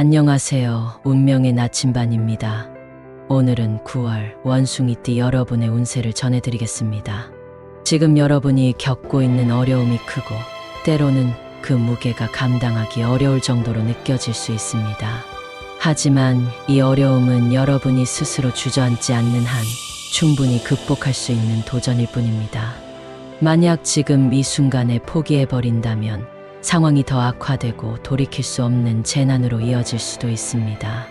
안녕하세요. 운명의 나침반입니다. 오늘은 9월 원숭이띠 여러분의 운세를 전해드리겠습니다. 지금 여러분이 겪고 있는 어려움이 크고 때로는 그 무게가 감당하기 어려울 정도로 느껴질 수 있습니다. 하지만 이 어려움은 여러분이 스스로 주저앉지 않는 한 충분히 극복할 수 있는 도전일 뿐입니다. 만약 지금 이 순간에 포기해버린다면 상황이 더 악화되고 돌이킬 수 없는 재난으로 이어질 수도 있습니다.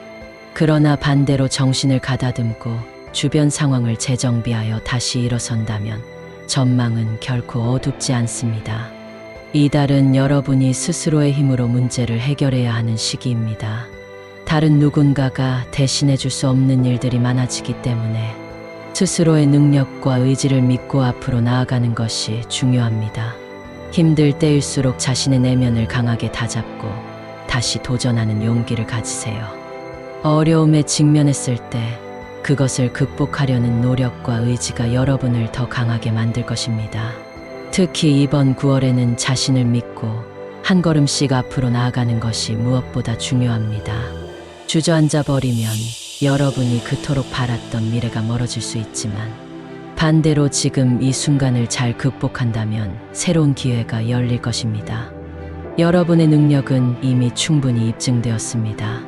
그러나 반대로 정신을 가다듬고 주변 상황을 재정비하여 다시 일어선다면 전망은 결코 어둡지 않습니다. 이달은 여러분이 스스로의 힘으로 문제를 해결해야 하는 시기입니다. 다른 누군가가 대신해 줄 수 없는 일들이 많아지기 때문에 스스로의 능력과 의지를 믿고 앞으로 나아가는 것이 중요합니다. 힘들 때일수록 자신의 내면을 강하게 다잡고 다시 도전하는 용기를 가지세요. 어려움에 직면했을 때 그것을 극복하려는 노력과 의지가 여러분을 더 강하게 만들 것입니다. 특히 이번 9월에는 자신을 믿고 한 걸음씩 앞으로 나아가는 것이 무엇보다 중요합니다. 주저앉아 버리면 여러분이 그토록 바랐던 미래가 멀어질 수 있지만 반대로 지금 이 순간을 잘 극복한다면 새로운 기회가 열릴 것입니다. 여러분의 능력은 이미 충분히 입증되었습니다.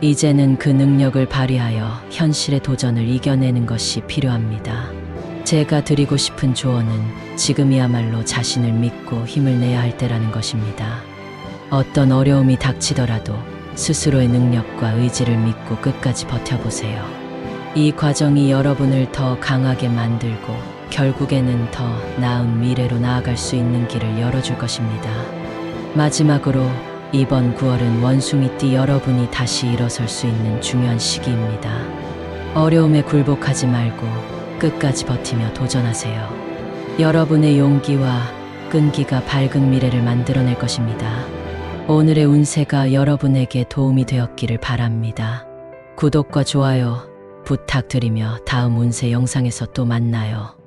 이제는 그 능력을 발휘하여 현실의 도전을 이겨내는 것이 필요합니다. 제가 드리고 싶은 조언은 지금이야말로 자신을 믿고 힘을 내야 할 때라는 것입니다. 어떤 어려움이 닥치더라도 스스로의 능력과 의지를 믿고 끝까지 버텨보세요. 이 과정이 여러분을 더 강하게 만들고 결국에는 더 나은 미래로 나아갈 수 있는 길을 열어줄 것입니다. 마지막으로 이번 9월은 원숭이띠 여러분이 다시 일어설 수 있는 중요한 시기입니다. 어려움에 굴복하지 말고 끝까지 버티며 도전하세요. 여러분의 용기와 끈기가 밝은 미래를 만들어낼 것입니다. 오늘의 운세가 여러분에게 도움이 되었기를 바랍니다. 구독과 좋아요 부탁드리며 다음 운세 영상에서 또 만나요.